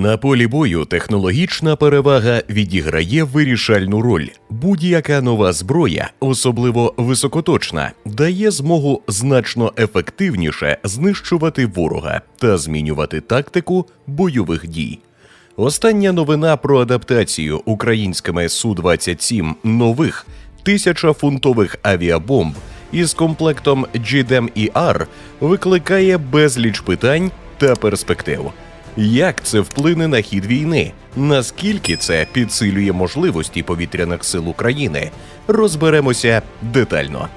На полі бою технологічна перевага відіграє вирішальну роль. Будь-яка нова зброя, особливо високоточна, дає змогу значно ефективніше знищувати ворога та змінювати тактику бойових дій. Остання новина про адаптацію українськими Су-27 нових тисячафунтових авіабомб із комплектом GDEM-ER викликає безліч питань та перспектив. Як це вплине на хід війни? Наскільки це підсилює можливості повітряних сил України? Розберемося детально.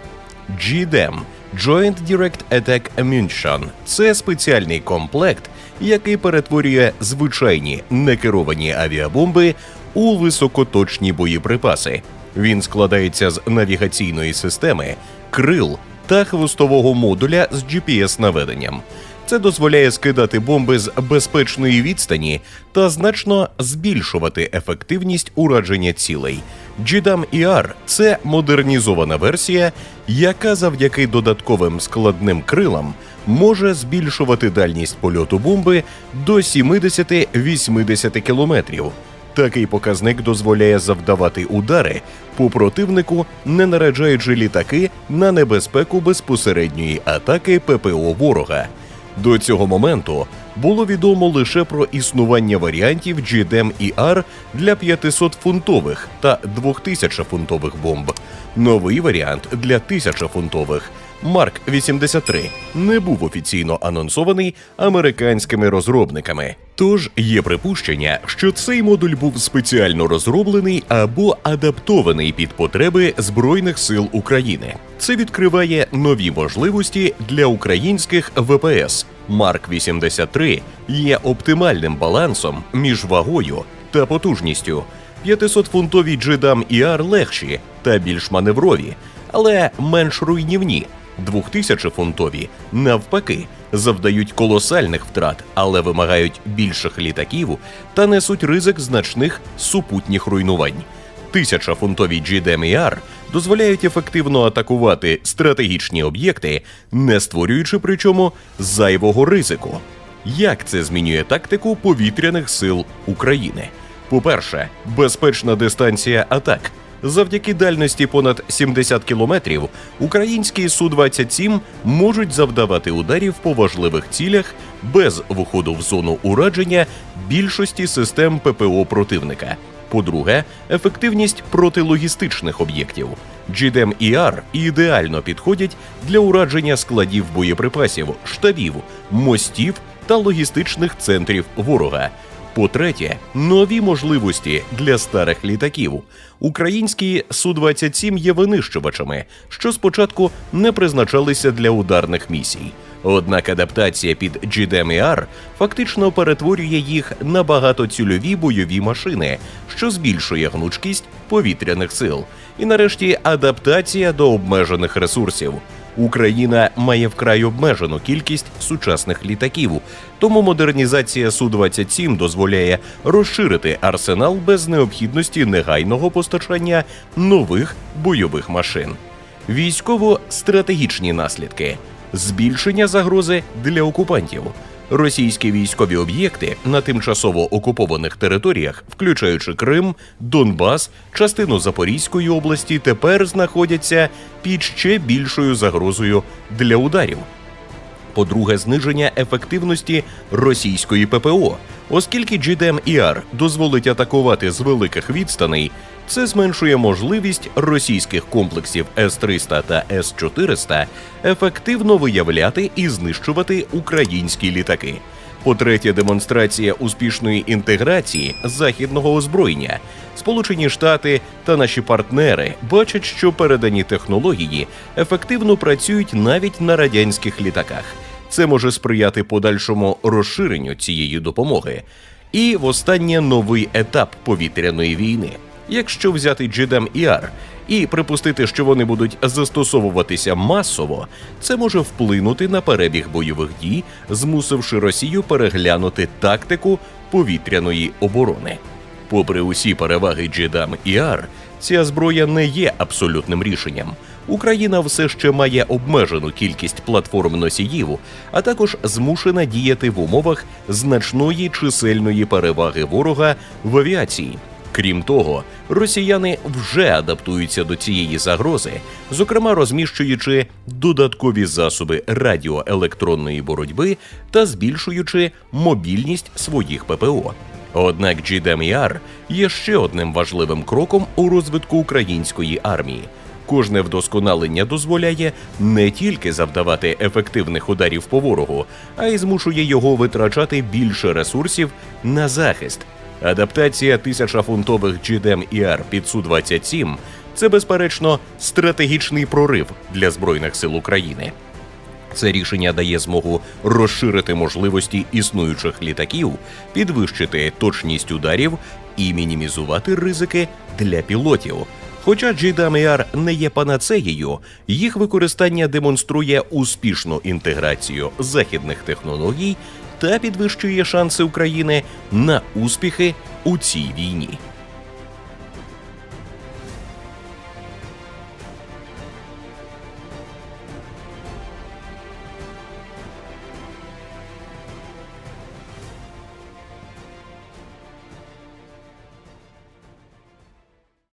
GDEM – Joint Direct Attack Ammunition – це спеціальний комплект, який перетворює звичайні некеровані авіабомби у високоточні боєприпаси. Він складається з навігаційної системи, крил та хвостового модуля з GPS-наведенням. Це дозволяє скидати бомби з безпечної відстані та значно збільшувати ефективність ураження цілей. GDAM ER – це модернізована версія, яка завдяки додатковим складним крилам може збільшувати дальність польоту бомби до 70-80 кілометрів. Такий показник дозволяє завдавати удари по противнику, не нараджаючи літаки на небезпеку безпосередньої атаки ППО ворога. До цього моменту було відомо лише про існування варіантів GDEM-ER для 500-фунтових та 2000-фунтових бомб. Новий варіант для 1000-фунтових Марк 83 не був офіційно анонсований американськими розробниками. Тож є припущення, що цей модуль був спеціально розроблений або адаптований під потреби Збройних сил України. Це відкриває нові можливості для українських ВПС. Марк 83 є оптимальним балансом між вагою та потужністю. 500-фунтові GDAM ER легші та більш маневрові, але менш руйнівні. 2000-фунтові, навпаки, завдають колосальних втрат, але вимагають більших літаків та несуть ризик значних супутніх руйнувань. 1000-фунтові GDMER дозволяють ефективно атакувати стратегічні об'єкти, не створюючи при чому зайвого ризику. Як це змінює тактику повітряних сил України? По-перше, безпечна дистанція атак. Завдяки дальності понад 70 кілометрів українські Су-27 можуть завдавати ударів по важливих цілях без виходу в зону ураження більшості систем ППО противника. По-друге, ефективність протилогістичних об'єктів. GDEM ER ідеально підходять для ураження складів боєприпасів, штабів, мостів та логістичних центрів ворога. По-третє, нові можливості для старих літаків. Українські Су-27 є винищувачами, що спочатку не призначалися для ударних місій. Однак адаптація під GDMER фактично перетворює їх на багатоцільові бойові машини, що збільшує гнучкість повітряних сил. І нарешті адаптація до обмежених ресурсів. Україна має вкрай обмежену кількість сучасних літаків, тому модернізація Су-27 дозволяє розширити арсенал без необхідності негайного постачання нових бойових машин. Військово-стратегічні наслідки збільшення загрози для окупантів. Російські військові об'єкти на тимчасово окупованих територіях, включаючи Крим, Донбас, частину Запорізької області, тепер знаходяться під ще більшою загрозою для ударів. По-друге, зниження ефективності російської ППО, оскільки GDM-ER дозволить атакувати з великих відстаней, це зменшує можливість російських комплексів С-300 та С-400 ефективно виявляти і знищувати українські літаки. По-третє, демонстрація успішної інтеграції західного озброєння. Сполучені Штати та наші партнери бачать, що передані технології ефективно працюють навіть на радянських літаках. Це може сприяти подальшому розширенню цієї допомоги. І востаннє новий етап повітряної війни. Якщо взяти GDEM ER і припустити, що вони будуть застосовуватися масово, це може вплинути на перебіг бойових дій, змусивши Росію переглянути тактику повітряної оборони. Попри усі переваги GDAM ER, ця зброя не є абсолютним рішенням. Україна все ще має обмежену кількість платформ носіїв, а також змушена діяти в умовах значної чисельної переваги ворога в авіації. Крім того, росіяни вже адаптуються до цієї загрози, зокрема розміщуючи додаткові засоби радіоелектронної боротьби та збільшуючи мобільність своїх ППО. Однак GDMR є ще одним важливим кроком у розвитку української армії. Кожне вдосконалення дозволяє не тільки завдавати ефективних ударів по ворогу, а й змушує його витрачати більше ресурсів на захист. Адаптація тисячафунтових GDM ER під Су-27 – це безперечно стратегічний прорив для збройних сил України. Це рішення дає змогу розширити можливості існуючих літаків, підвищити точність ударів і мінімізувати ризики для пілотів. Хоча GDMR не є панацеєю, їх використання демонструє успішну інтеграцію західних технологій та підвищує шанси України на успіхи у цій війні.